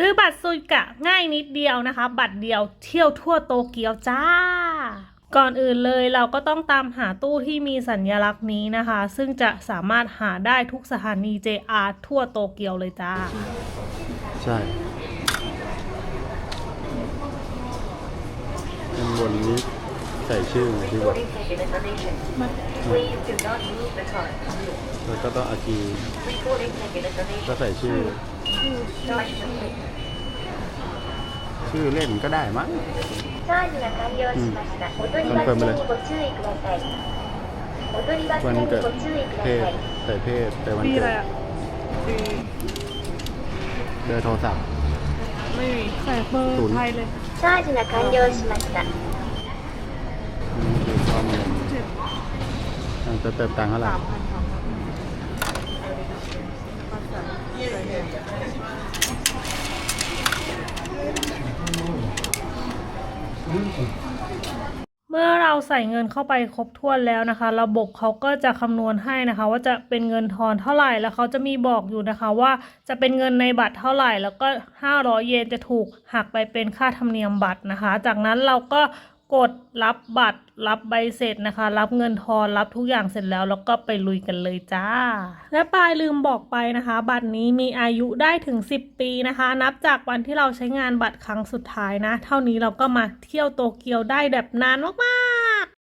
ซื้อบัตรซุยกะง่ายนิดเดียวนะคะ บัตรเดียวเที่ยวทั่วโตเกียวจ้า ก่อนอื่นเลยเราก็ต้องตามหาตู้ที่มีสัญลักษณ์นี้นะคะ ซึ่งจะสามารถหาได้ทุกสถานี JR ทั่วโตเกียวเลยจ้า ใช่ข้างบนนี้ใส่ชื่อไงที่บอกแล้วก็ต้องอากีก็ใส่ชื่อ ชื่อเล่นก็ได้มั้ง チャージが完了しました。踊り場中にご注意ください。踊り場中 วัน に เกิด ご注意くだ เพศ さい。 ใส่เพศแต่วัน ปี เกิ อะไร ด อ่ะ เบอร์โทรศัพท์ ไม่มีใส่เบอร์ ศูนย์ ไทยเลย チャージが完了しました。 นี่คือข้อมูลอ่ะจะเติมตังค์เท่าไหร่ เมื่อเราใส่เงินเข้าไปครบถ้วนแล้วนะคะ ระบบเขาก็จะคำนวณให้นะคะ ว่าจะเป็นเงินทอนเท่าไหร่แล้วเขาจะมีบอกอยู่นะคะว่าจะเป็นเงินในบัตรเท่าไหร่ แล้วก็ 500 เยนจะถูกหักไปเป็นค่าธรรมเนียมบัตรนะคะ จากนั้นเราก็ กดรับบัตรรับใบเสร็จนะคะ รับเงินทอนรับทุกอย่างเสร็จแล้ว แล้วก็ไปลุยกันเลยจ้า และปลายลืมบอกไปนะคะ บัตรนี้มีอายุได้ถึง 10 ปีนะคะ นับจากวันที่เราใช้งานบัตรครั้งสุดท้ายนะ เท่านี้เราก็มาเที่ยวโตเกียวได้แบบนานมาก